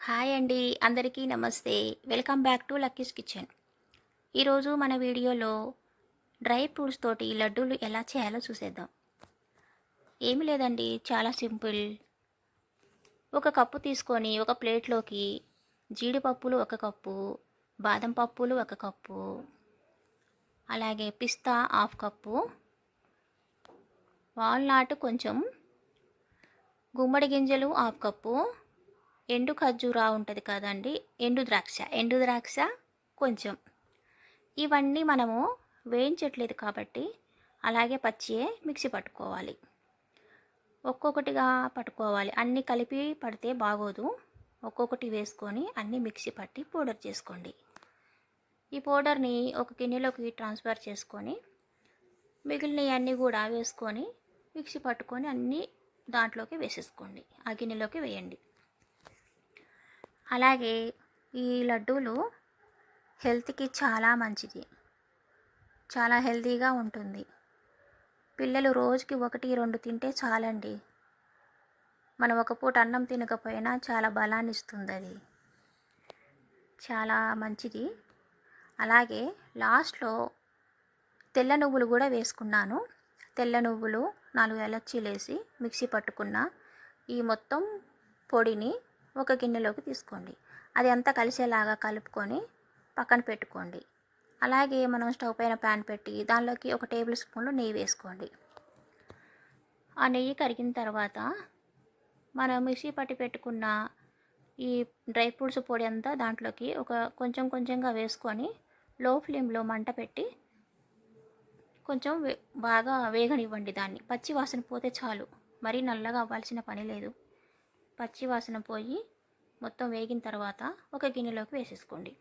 Hi అండి అందరికీ నమస్తే. Welcome back to Lucky's Kitchen. ఈరోజు మన వీడియోలో డ్రై ఫ్రూట్స్ తోటి లడ్డూలు ఎలా చేయాలో చూసేద్దాం. ఏమి లేదండి చాలా సింపుల్. ఒక కప్పు తీసుకొని ఒక ప్లేట్లోకి జీడిపప్పులు ఒక కప్పు బాదం పప్పులు ఒక కప్పు అలాగే పిస్తా హాఫ్ కప్పు వాల్నాట్ కొంచెం గుమ్మడి గింజలు హాఫ్ కప్పు ఎండు ఖర్జూరా ఉంటుంది కదండి ఎండు ద్రాక్ష. ఎండు ద్రాక్ష కొంచెం. ఇవన్నీ మనము వేయించట్లేదు కాబట్టి అలాగే పచ్చియే మిక్సీ పట్టుకోవాలి. ఒక్కొక్కటిగా పట్టుకోవాలి. అన్నీ కలిపి పడితే బాగోదు. ఒక్కొక్కటి వేసుకొని అన్నీ మిక్సీ పట్టి పౌడర్ చేసుకోండి. ఈ పౌడర్ని ఒక గిన్నెలోకి ట్రాన్స్ఫర్ చేసుకొని మిగిలినవి అన్నీ కూడా వేసుకొని మిక్సీ పట్టుకొని అన్నీ దాంట్లోకి వేసేసుకోండి. ఆ గిన్నెలోకి వేయండి. అలాగే ఈ లడ్డూలు హెల్త్కి చాలా మంచిది. చాలా హెల్తీగా ఉంటుంది. పిల్లలు రోజుకి ఒకటి రెండు తింటే చాలండి. మనం ఒక పూట అన్నం తినకపోయినా చాలా బలాన్ని ఇస్తుంది అది. చాలా మంచిది. అలాగే లాస్ట్లో తెల్ల నువ్వులు కూడా వేసుకున్నాను. తెల్ల నువ్వులు నాలుగు ఎలర్చీలు వేసి మిక్సీ పట్టుకున్న ఈ మొత్తం పొడిని ఒక గిన్నెలోకి తీసుకోండి. అది అంతా కలిసేలాగా కలుపుకొని పక్కన పెట్టుకోండి. అలాగే మనం స్టవ్ పైన ప్యాన్ పెట్టి దానిలోకి ఒక టేబుల్ స్పూన్లో నెయ్యి వేసుకోండి. ఆ నెయ్యి కరిగిన తర్వాత మనం మిక్సీ పట్టి పెట్టుకున్న ఈ డ్రై ఫ్రూట్స్ పొడి అంతా దాంట్లోకి ఒక కొంచెం కొంచెంగా వేసుకొని లో ఫ్లేమ్లో మంట పెట్టి కొంచెం బాగా వేగనివ్వండి దాన్ని. పచ్చి వాసన పోతే చాలు. మరీ నల్లగా అవ్వాల్సిన పని లేదు. పచ్చి వాసన పోయి మొత్తం వేగిన తర్వాత ఒక గిన్నెలోకి వేసేసుకోండి.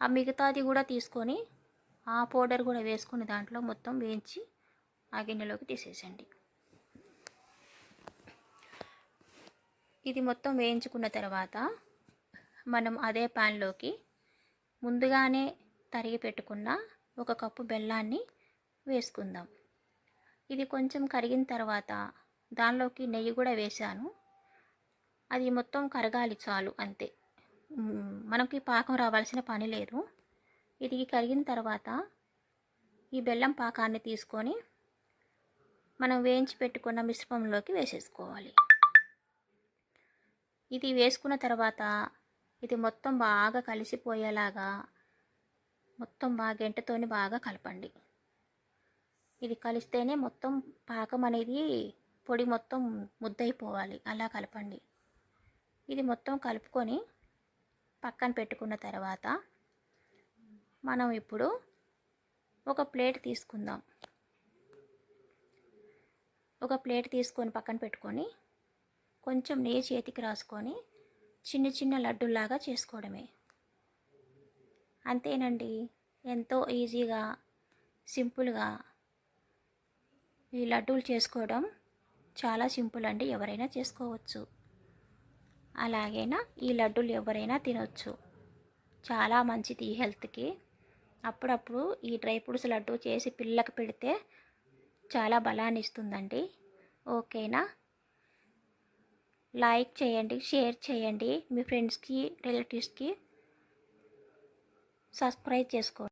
ఆ మిగతాది కూడా తీసుకొని ఆ పౌడర్ కూడా వేసుకొని దాంట్లో మొత్తం వేయించి ఆ గిన్నెలోకి తీసేసండి ఇది మొత్తం వేయించుకున్న తర్వాత మనం అదే ప్యాన్లోకి ముందుగానే తరిగి పెట్టుకున్న ఒక కప్పు బెల్లాన్ని వేసుకుందాం. ఇది కొంచెం కరిగిన తర్వాత దానిలోకి నెయ్యి కూడా వేసాను అది మొత్తం కరగాలి చాలు అంతే. మనకి పాకం రావాల్సిన పని లేదు. ఇది కరిగిన తర్వాత ఈ బెల్లం పాకాన్ని తీసుకొని మనం వేయించి పెట్టుకున్న మిశ్రమంలోకి వేసేసుకోవాలి. ఇది వేసుకున్న తర్వాత ఇది మొత్తం బాగా కలిసిపోయేలాగా మొత్తం బాగా గంటతోని బాగా కలపండి. ఇది కలిస్తేనే మొత్తం పాకం అనేది పొడి మొత్తం ముద్దయిపోవాలి. అలా కలపండి. ఇది మొత్తం కలుపుకొని పక్కన పెట్టుకున్న తర్వాత మనం ఇప్పుడు ఒక ప్లేట్ తీసుకుందాం. ఒక ప్లేట్ తీసుకొని పక్కన పెట్టుకొని కొంచెం నెయ్యి చేతికి రాసుకొని చిన్న చిన్న లడ్డులాగా చేసుకోవడమే. అంతేనండి. ఎంతో ఈజీగా సింపుల్గా ఈ లడ్డూలు చేసుకోవడం చాలా సింపుల్ అండి. ఎవరైనా చేసుకోవచ్చు. అలాగైనా? ఈ లడ్డూలు ఎవరైనా తినొచ్చు. చాలా మంచిది హెల్త్కి. అప్పుడప్పుడు ఈ డ్రై ఫ్రూట్స్ లడ్డు చేసి పిల్లలకు పెడితే చాలా బలాన్ని ఇస్తుందండి. ఓకేనా? లైక్ చేయండి షేర్ చేయండి. మీ ఫ్రెండ్స్కి రిలేటివ్స్కి సబ్స్క్రైబ్ చేసుకోండి.